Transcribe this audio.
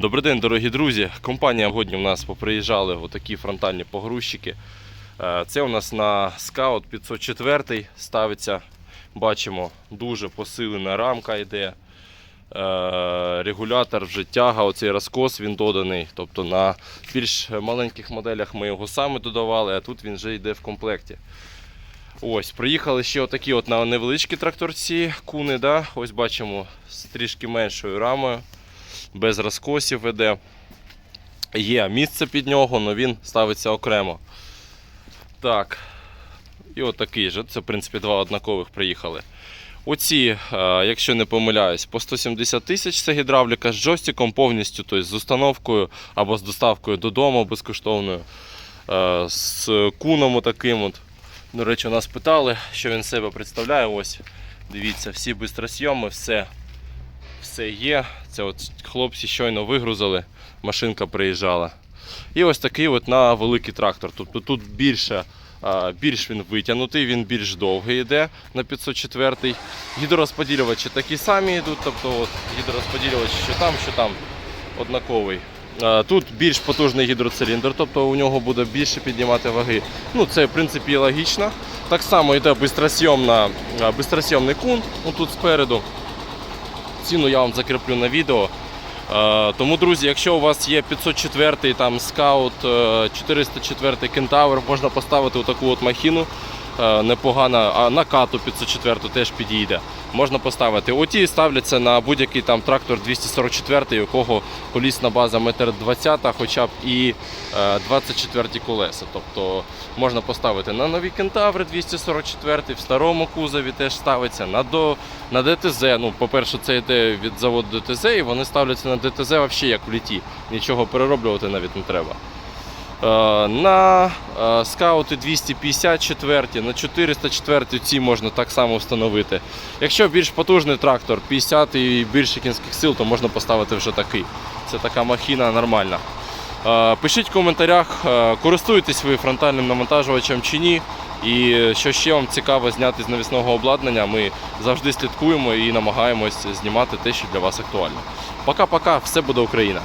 Добрий день, дорогі друзі. Компанія сьогодні у нас поприїжджали отакі фронтальні погрузчики. Е, Це у нас на Scout 504 ставиться. Бачимо, дуже посилена рамка йде. Е, Регулятор вже тяга, оцей розкос він доданий. Тобто на більш маленьких моделях ми його самі додавали, а тут він вже йде в комплекті. Ось, приїхали ще отакі от на невеличкі тракторці куни. Да? Ось бачимо з трішки меншою рамою без розкосів веде. Є місце під нього, але він ставиться окремо. Так. І отакий же. Це, в принципі, два однакових приїхали. Оці, е, якщо не помиляюсь, по 170 тисяч це гідравліка з джойстиком повністю, тобто з установкою або з доставкою додому безкоштовною. Е, З куном таким. От. До речі, нас питали, що він себе представляє. Ось, дивіться, всі бистросйоми, все все є. Це от хлопці щойно вигрузили, машинка приїжджала. І ось такий от на великий трактор. Тобто тут більше, більш він витягнутий, він більш довгий йде на 504 Гідророзподілювачі такі самі йдуть, тобто от гідророзподілювач що там, що там однаковий. Тут більш потужний гідроциліндр, тобто у нього буде більше піднімати ваги. Ну, це в принципі логічно. Так само йде бистросйомний кун, отут спереду. Ціну я вам закріплю на відео. Е, Тому, друзі, якщо у вас є 504 там скаут, е, 404 кентавр, можна поставити таку от махіну. Е, Непогана, а на кату 504 теж підійде. Можна поставити. Оті ставляться на будь-який там трактор 244, у кого колісна база 1,20 м, хоча б і е, 24 колеса. Тобто можна поставити на нові кентаври 244, в старому кузові теж ставиться, на, до, на ДТЗ. Ну, по-перше, це йде від заводу ДТЗ, і вони ставляться на ДТЗ взагалі як в літі. Нічого перероблювати навіть не треба. Е, На е, скаути 254, на 404 ці можна так само встановити. Якщо більш потужний трактор, 50 і більше кінських сил, то можна поставити вже такий. Це така махіна нормальна. Е, Пишіть в коментарях, користуєтесь ви фронтальним навантажувачем чи ні. І що ще вам цікаво зняти з навісного обладнання, ми завжди слідкуємо і намагаємось знімати те, що для вас актуально. Пока-пока, все буде Україна!